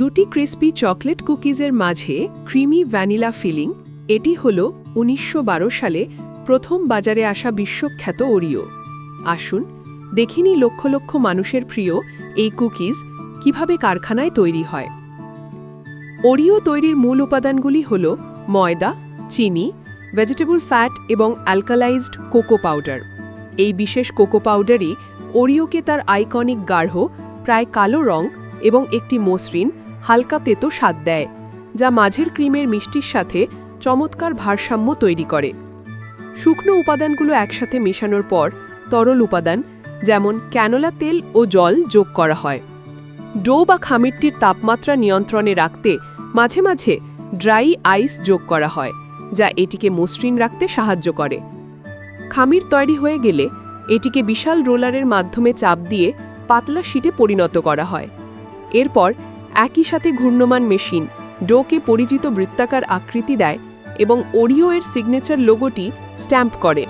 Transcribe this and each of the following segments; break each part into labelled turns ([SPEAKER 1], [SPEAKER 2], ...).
[SPEAKER 1] দুটি crispy chocolate কুকিজের মাঝে creamy vanilla feeling এটি হল উনিশশো বারো সালে প্রথম বাজারে আসা বিশ্বখ্যাত ওরিও। আসুন দেখিনি লক্ষ লক্ষ মানুষের প্রিয় এই কুকিজ কীভাবে কারখানায় তৈরি হয়। ওরিও তৈরির মূল উপাদানগুলি হল ময়দা, চিনি ভেজিটেবল ফ্যাট এবং অ্যালকালাইজড কোকো পাউডার এই বিশেষ কোকো পাউডারই ওরিওকে তার আইকনিক গাঢ়, প্রায় কালো রং এবং একটি মসৃণ হালকা তেতো স্বাদ দেয়, যা মাঝের ক্রিমের মিষ্টির সাথে চমৎকার ভারসাম্য তৈরি করে। শুকনো উপাদানগুলো একসাথে মেশানোর পর তরল উপাদান, যেমন ক্যানোলা তেল ও জল, যোগ করা হয়। ডো বা খামিরটির তাপমাত্রা নিয়ন্ত্রণে রাখতে মাঝে মাঝে ড্রাই আইস যোগ করা হয়, যা এটিকে মসৃণ রাখতে সাহায্য করে। খামির তৈরি হয়ে গেলে এটিকে বিশাল রোলারের মাধ্যমে চাপ দিয়ে পাতলা শিটে পরিণত করা হয়। এরপর একই সাথে ঘূর্ণমান মেশিন, ডোকে পরিচিত বৃত্তাকার আকৃতি দেয় এবং ওরিও এর সিগনেচার লোগোটি স্ট্যাম্প করে।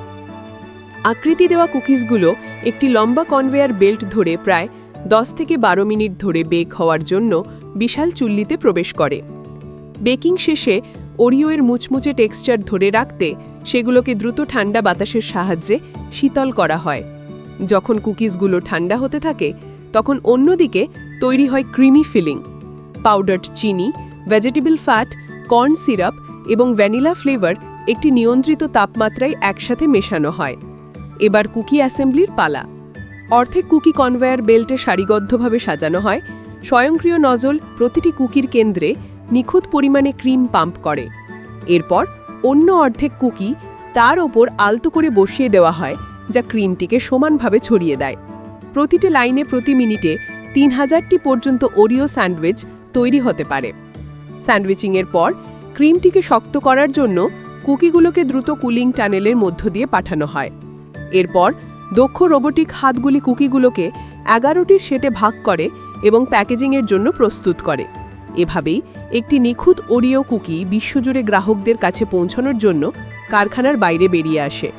[SPEAKER 1] আকৃতি দেওয়া কুকিজগুলো একটি লম্বা কনভেয়ার বেল্ট ধরে প্রায় 10 থেকে বারো মিনিট ধরে বেক হওয়ার জন্য বিশাল চুল্লিতে প্রবেশ করে। বেকিং শেষে ওরিও এর মুচমুচে টেক্সচার ধরে রাখতে সেগুলোকে দ্রুত ঠান্ডা বাতাসের সাহায্যে শীতল করা হয়। যখন কুকিজগুলো ঠান্ডা হতে থাকে, তখন অন্যদিকে তৈরি হয় ক্রিমি ফিলিং। পাউডার্ড চিনি ভেজিটেবল ফ্যাট কর্ন সিরাপ এবং ভ্যানিলা ফ্লেভার একটি নিয়ন্ত্রিত তাপমাত্রায় একসাথে মেশানো হয়। এবার কুকি অ্যাসেম্বলির পালা। অর্ধেক কুকি কনভেয়ার বেল্টে সারিবদ্ধভাবে সাজানো হয়। স্বয়ংক্রিয় নজল প্রতিটি কুকির কেন্দ্রে নিখুঁত পরিমাণে ক্রিম পাম্প করে। এরপর অন্য অর্ধেক কুকি তার ওপর আলতো করে বসিয়ে দেওয়া হয়, যা ক্রিমটিকে সমানভাবে ছড়িয়ে দেয়। প্রতিটি লাইনে প্রতি মিনিটে তিন হাজারটি পর্যন্ত ওরিও স্যান্ডউইচ তৈরি হতে পারে। স্যান্ডউইচিংয়ের পর ক্রিমটিকে শক্ত করার জন্য কুকিগুলোকে দ্রুত কুলিং টানেলের মধ্য দিয়ে পাঠানো হয়। এরপর দক্ষ রোবোটিক হাতগুলি কুকিগুলোকে এগারোটির সেটে ভাগ করে এবং প্যাকেজিংয়ের জন্য প্রস্তুত করে। এভাবেই একটি নিখুঁত ওরিও কুকি বিশ্বজুড়ে গ্রাহকদের কাছে পৌঁছানোর জন্য কারখানার বাইরে বেরিয়ে আসে।